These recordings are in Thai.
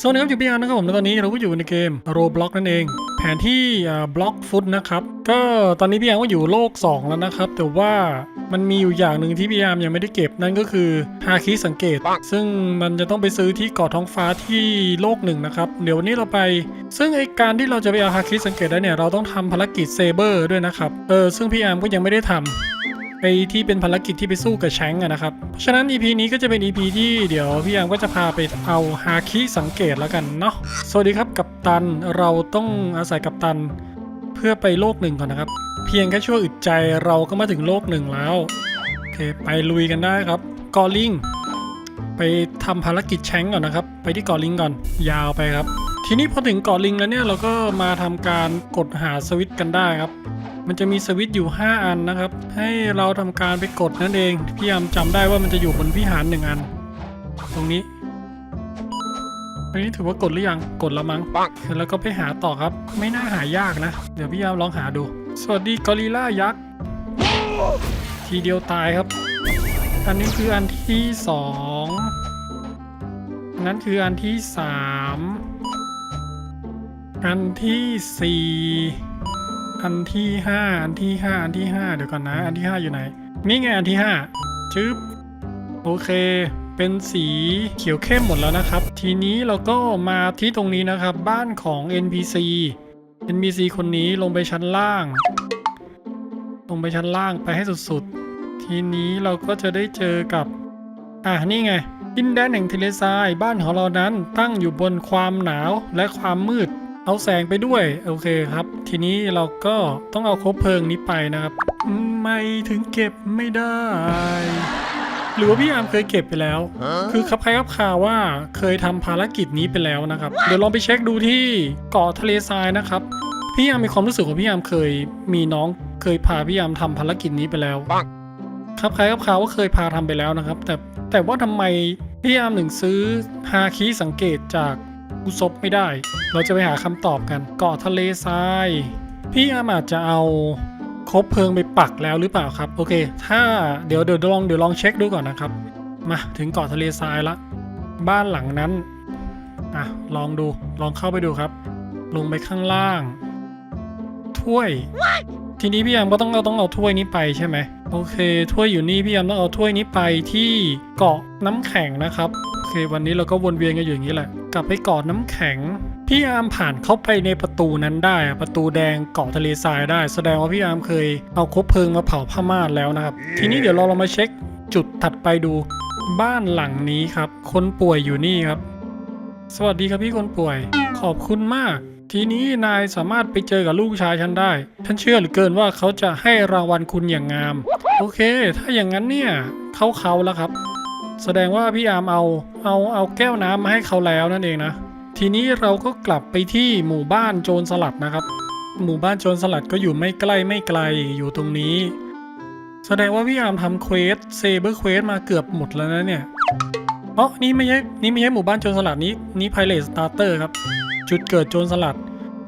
สวัสดีครับอยู่พี่อาร์นะครับผมและตอนนี้เราก็อยู่ในเกม Roblox นั่นเอง แผนที่บล็อกฟุตนะครับ ก็ตอนนี้พี่อาร์ก็อยู่โลก 2 แล้วนะครับ แต่ว่ามันมีอยู่อย่างหนึ่งที่พี่อาร์ยังไม่ได้เก็บนั่นก็คือฮาคิสังเกต ซึ่งมันจะต้องไปซื้อที่เกาะท้องฟ้าที่โลกหนึ่งนะครับ เดี๋ยววันนี้เราไป ซึ่งไอการที่เราจะไปเอาฮาคิสังเกตได้เนี่ยเราต้องทำภารกิจเซเบอร์ด้วยนะครับเออซึ่งพี่อาร์ก็ยังไม่ได้ทำ ไอที่เป็นภารกิจที่ไปสู้กับแชงอะนะครับ เพราะฉะนั้น EP นี้ก็จะเป็น EP ที่เดี๋ยวพี่ยามก็จะพาไปเอาฮาคิสังเกตแล้วกันเนาะ สวัสดีครับกัปตัน เราต้องอาศัยกัปตัน เพื่อไปโลกหนึ่งก่อนนะครับ เพียงแค่ชั่วอึดใจเราก็มาถึงโลกหนึ่งแล้ว โอเค ไปลุยกันได้ครับ กอลิง ไปทำภารกิจแชงก่อนนะครับ ไปที่กาะลิงก่อน ยาวไปครับ ทีนี้พอถึงกาะลิงแล้วเนี่ยเราก็มาทำการกดหาสวิตช์กันได้ครับ มันจะมีสวิตช์อยู่ 5 อันนะครับ ให้เราทำการไปกดนั่นเองพี่ยามจำได้ว่ามันจะอยู่บนวิหารหนึ่งอัน ตรงนี้อันนี้ถือว่ากดหรือยังกดแล้วมั้งแล้วก็ไปหาต่อครับ ไม่น่าหายากนะ เดี๋ยวพี่ยามลองหาดู สวัสดีกอริลล่ายักษ์ทีเดียวตายครับ อันนี้คืออันที่สองนนั้นคืออันที่สามอันที่สี่ อันที่ห้าอันที่ห้าอันที่ห้าเดี๋ยวก่อนนะ อันที่ห้าอยู่ไหน นี่ไงอันที่ห้าจึ๊บโอเค เป็นสีเขียวเข้มหมดแล้วนะครับ ทีนี้เราก็มาที่ตรงนี้นะครับ บ้านของ NPC NPC คนนี้ลงไปชั้นล่าง ลงไปชั้นล่างไปให้สุดๆ ทีนี้เราก็จะได้เจอกับ อะนี่ไงดินแดนแห่งทะเลทรายบ้านของเรานั้นตั้งอยู่บนความหนาวและความมืด เอาแสงไปด้วย โอเคครับ ทีนี้เราก็ต้องเอาคบเพลิงนี้ไปนะครับ ไม่ถึงเก็บไม่ได้ หรือว่าพี่อาร์มเคยเก็บไปแล้ว คือครับใครครับข่าวว่าเคยทำภารกิจนี้ไปแล้วนะครับ เดี๋ยวลองไปเช็คดูที่เกาะทะเลทรายนะครับ พี่ยามมีความรู้สึกว่าพี่ยามเคย มีน้องเคยพาพี่ยามทำภารกิจนี้ไปแล้วครับใครครับข่าวว่าเคยพาทำไปแล้วนะครับ แต่แต่ว่าทำไมพี่ยามถึงซื้อฮาคิสังเกตจาก อุซบไม่ได้ เราจะไปหาคำตอบกัน เกาะทะเลทราย พี่ยามาจจะเอาคบเพลิงไปปักแล้วหรือเปล่าครับ โอเค ถ้าเดี๋ยวเดี๋ยวลองเดี๋ยวลองเช็คดูก่อนนะครับ มาถึงเกาะทะเลทรายละ บ้านหลังนั้น อะ ลองดูลองเข้าไปดูครับ ลงไปข้างล่าง ถ้วย ทีนี้พี่ยามก็ต้องเอาต้องเอาถ้วยนี้ไปใช่ไหม โอเคถ้วยอยู่นี่พี่ยามต้องเอาถ้วยนี้ไปที่เกาะน้ำแข็งนะครับโอเค วันนี้เราก็วนเวียนกันอยู่อย่างนี้แหละ กลับไปเกาะน้ำแข็ง พี่ยามผ่านเข้าไปในประตูนั้นได้อะประตูแดงเกาะทะเลทรายได้ แสดงว่าพี่ยามเคยเอาคบเพลิงมาเผาผ้าม่านแล้วนะครับ ทีนี้เดี๋ยวเราลองมาเช็คจุดถัดไปดูบ้านหลังนี้ครับ คนป่วยอยู่นี่ครับ สวัสดีครับพี่คนป่วย ขอบคุณมาก ทีนี้นายสามารถไปเจอกับลูกชายฉันได้ ฉันเชื่อเหลือเกินว่าเขาจะให้รางวัลคุณอย่างงาม โอเค ถ้าอย่างนั้นเนี่ยเขาเขาแล้วครับ แสดงว่าพี่อามเอาเอาเอาแก้วน้ำมาให้เขาแล้วนั่นเองนะ ทีนี้เราก็กลับไปที่หมู่บ้านโจรสลัดนะครับ หมู่บ้านโจรสลัดก็อยู่ไม่ใกล้ไม่ไกลอยู่ตรงนี้ แสดงว่าพี่อามทำเควสเซเบอร์เควสมาเกือบหมดแล้วนะเนี่ยอ๋อนี่ไม่ใช่นี่ไม่ใช่หมู่บ้านโจรสลัดนี้นี่ไพเรตสตาร์เตอร์ครับ จุดเกิดโจรสลัด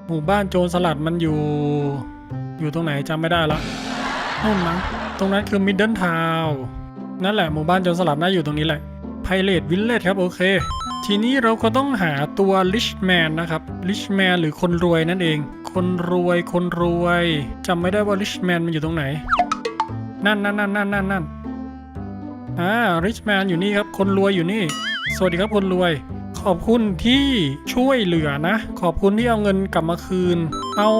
หมู่บ้านโจรสลัดมันอยู่ อยู่ตรงไหนจำไม่ได้ละนู่นมั้งตรงนั้นคือมิดเดิลทาวนั่นแหละหมู่บ้านโจรสลัดน่าอยู่ตรงนี้แหละไพเรตวิลเลจครับโอเค ทีนี้เราก็ต้องหาตัวลิชแมนนะครับลิชแมนหรือคนรวยนั่นเอง คนรวยคนรวยจำไม่ได้ว่าลิชแมนมันอยู่ตรงไหน นั่นนั่นนั่นนั่นนั่นนั่นอ่าริชแมนอยู่นี่ครับ คนรวยอยู่นี่ สวัสดีครับคนรวย อบคุณที่ช่วยเหลือนะ ขอบคุณที่เอาเงินกลับมาคืน เอา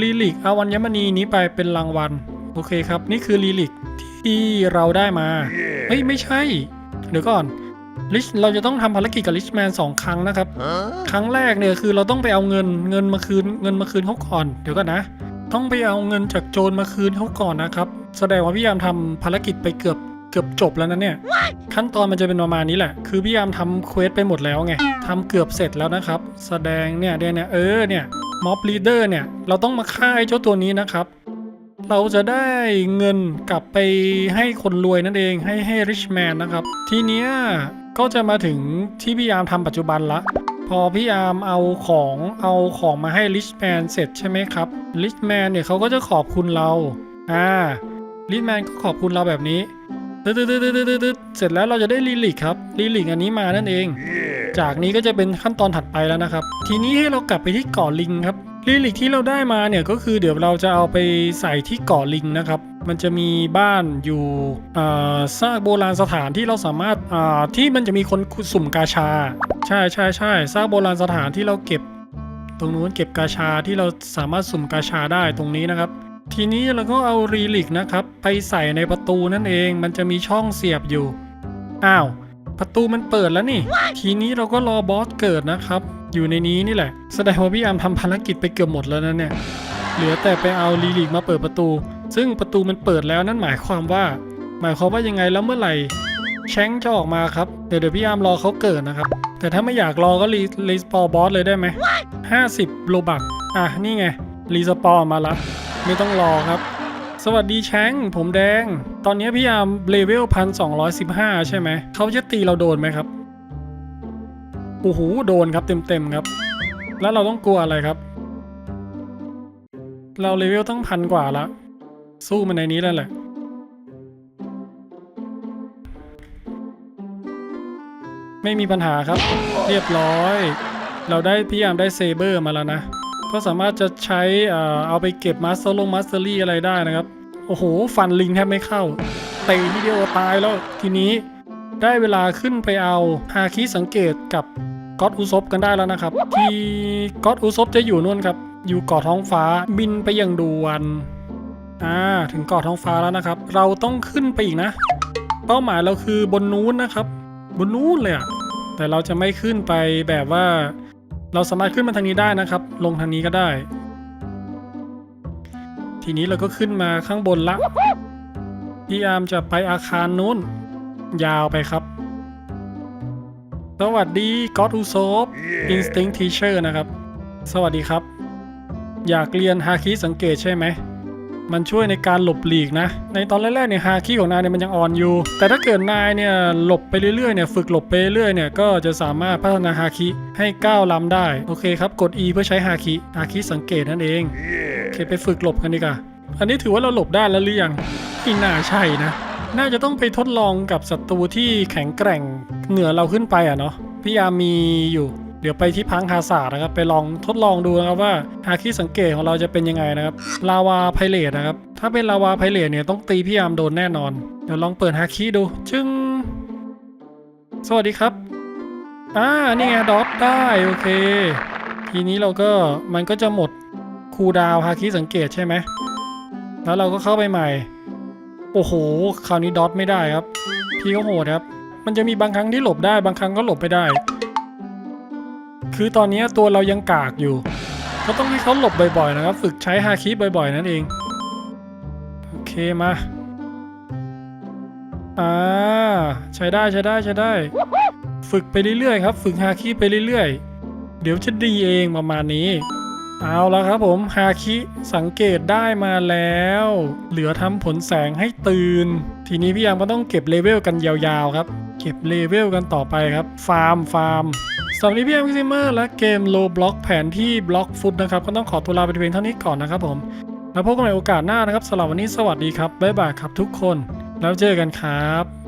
ลีลิกเอาวัญมณีนี้ไปเป็นรางวัล โอเคครับ นี่คือลีลิกที่เราได้มา เฮ้ย ไม่ใช่ เดี๋ยวก่อนลิชเราจะต้องทำภารกิจกับลิชแมนสองครั้งนะครับ ครั้งแรกเนี่ยคือเราต้องไปเอาเงินเงินมาคืนเงินมาคืนเขาก่อน เดี๋ยวก่อนนะ ต้องไปเอาเงินจากโจรมาคืนเขาก่อนนะครับ แสดงว่าพี่ยามทำภารกิจไปเกือบเกือบจบแล้วนะเนี่ย ขั้นตอนมันจะเป็นประมาณนี้แหละ คือพี่ยามทำเควสไปหมดแล้วไงทำเกือบเสร็จแล้วนะครับ แสดงเนี่ยเนี่ยเนี่ยเออเนี่ยม็อบลีดเดอร์เนี่ย เราต้องมาฆ่าไอ้เจ้าตัวนี้นะครับ เราจะได้เงินกลับไปให้คนรวยนั่นเองให้ให้ริชแมนนะครับ ทีเนี้ยก็จะมาถึงที่พี่ยามทำปัจจุบันละพอพี่อาร์มเอาของเอาของมาให้ลิชแมนเสร็จใช่ไหมครับลิชแมนเนี่ยเขาก็จะขอบคุณเราอ่าลิชแมนก็ขอบคุณเราแบบนี้ ตึ๊ดตึ๊ดตึ๊ดตึ๊ดตึ๊ดตึ๊ดเสร็จแล้วเราจะได้ลีลิกครับลีลิกอันนี้มานั่นเอง จากนี้ก็จะเป็นขั้นตอนถัดไปแล้วนะครับ ทีนี้ให้เรากลับไปที่เกาะลิงครับลิลิกที่เราได้มาเนี่ยก็คือเดี๋ยวเราจะเอาไปใส่ที่เกาะลิงนะครับ มันจะมีบ้านอยู่อ่าซากโบราณสถานที่เราสามารถอ่าที่มันจะมีคนสุ่มกาชา ใช่ใช่ใช่ซากโบราณสถานที่เราเก็บ ตรงนู้นเก็บกาชาที่เราสามารถสุ่มกาชาได้ตรงนี้นะครับ ทีนี้เราก็เอารีลิกนะครับ ไปใส่ในประตูนั่นเอง มันจะมีช่องเสียบอยู่ อ้าว ประตูมันเปิดแล้วนี่ ทีนี้เราก็รอบอสเกิดนะครับ อยู่ในนี้นี่แหละ แสดงว่าพี่อามทำภารกิจไปเกือบหมดแล้วนะเนี่ย เหลือแต่ไปเอารีลิกมาเปิดประตู ซึ่งประตูมันเปิดแล้วนั่นหมายความว่า หมายความว่ายังไงแล้วเมื่อไหร่แชงจะออกมาครับ เดี๋ยวเดี๋ยวพี่อามรอเขาเกิดนะครับ แต่ถ้าไม่อยากรอก็รีรีสปอร์บอสเลยได้ไหม50โลบักอะนี่ไงรีสปอร์มาละ ไม่ต้องรอครับ สวัสดีแชงผมแดง ตอนนี้พี่ยามเลเวลพันสองใช่ไหม เขาจะตีเราโดนไหมครับ โอ้โห โดนครับเต็มๆครับ แล้วเราต้องกลัวอะไรครับ เราเลเวลตั้งพันกว่าละ สู้มันในนี้แล้วแหละไม่มีปัญหาครับ เรียบร้อย เราได้พี่ยามได้เซเบอร์มาแล้วนะ ก็สามารถจะใช้เอ่อเอาไปเก็บมาสเตอร์ลงมาสเตอรี่อะไรได้นะครับ โอ้โห ฟันลิงแทบไม่เข้าเตะทีเดียวตายแล้วทีนี้ได้เวลาขึ้นไปเอาฮาคิสังเกตกับก็อดอุซบกันได้แล้วนะครับ ที่ก็อดอุซบจะอยู่นู่นครับ อยู่เกาะท้องฟ้าบินไปอย่างดวนอ่าถึงเกาะท้องฟ้าแล้วนะครับ เราต้องขึ้นไปอีกนะ เป้าหมายเราคือบนนู้นนะครับ บนนู้นเลยอะแต่เราจะไม่ขึ้นไปแบบว่า เราสามารถขึ้นมาทางนี้ได้นะครับ ลงทางนี้ก็ได้ ทีนี้เราก็ขึ้นมาข้างบนละ พี่อาร์มจะไปอาคารนู้น ยาวไปครับ สวัสดีก็อดอุโซฟ Instinct Teacher นะครับ สวัสดีครับ อยากเรียนฮาคิสังเกตใช่ไหม มันช่วยในการหลบหลีกนะ ในตอนแรกๆเนี่ยฮาคิของนายเนี่ยมันยังอ่อนอยู่ แต่ถ้าเกิดนายเนี่ยหลบไปเรื่อยๆเนี่ยฝึกหลบไปเรื่อยๆเนี่ยก็จะสามารถพัฒนาฮาคิให้ก้าวล้ำได้ โอเคครับ กด E เพื่อใช้ฮาคิฮาคิสังเกตนั่นเองโอเคไปฝึกหลบกันดีกว่าอันนี้ถือว่าเราหลบได้แล้วหรือยังไม่น่าใช่นะ น่าจะต้องไปทดลองกับศัตรูที่แข็งแกร่งเหนือเราขึ้นไปอะเนาะพี่ยามีอยู่ เดี๋ยวไปที่พังฮาซาดนะครับไปลองทดลองดูนะครับว่าฮาคิสังเกตของเราจะเป็นยังไงนะครับลาวาไพเรตนะครับถ้าเป็นลาวาไพเรตเนี่ยต้องตีพี่ยามโดนแน่นอน เดี๋ยวลองเปิดฮาคิดู จึงสวัสดีครับอ่านี่ไงดอทได้โอเค ทีนี้เราก็มันก็จะหมดคูดาวฮาคิสังเกตใช่ไหมแล้วเราก็เข้าไปใหม่ โอ้โหคราวนี้ดอทไม่ได้ครับ พี่ก็โหดครับ มันจะมีบางครั้งที่หลบได้บางครั้งก็หลบไม่ได้ คือตอนนี้ตัวเรายังกากอยู่ ก็ต้องให้เขาหลบบ่อยๆนะครับ ฝึกใช้ฮาคิบ่อยๆ นั่นเอง โอเคมา อ่า ใช้ได้ใช้ได้ใช้ได้ ฝึกไปเรื่อยๆครับ ฝึกฮาคิไปเรื่อยๆ เดี๋ยวจะดีเองประมาณนี้ เอาและครับผมฮาคิสังเกตได้มาแล้ว เหลือทำผลแสงให้ตื่น ทีนี้พี่ยามก็ต้องเก็บเลเวลกันยาวๆครับ เก็บเลเวลกันต่อไปครับ ฟาร์มฟาร์ม สำหรับรีพี่ยามกิซิเมอร์และเกมโลบล็อกแผนที่บล็อกฟุตนะครับก็ต้องขอตัวลาไปเพียงเท่านี้ก่อนนะครับผมแล้วพบกันใหม่โอกาสหน้านะครับสำหรับวันนี้สวัสดีครับบ๊ายบายครับทุกคน แล้วเจอกันครับ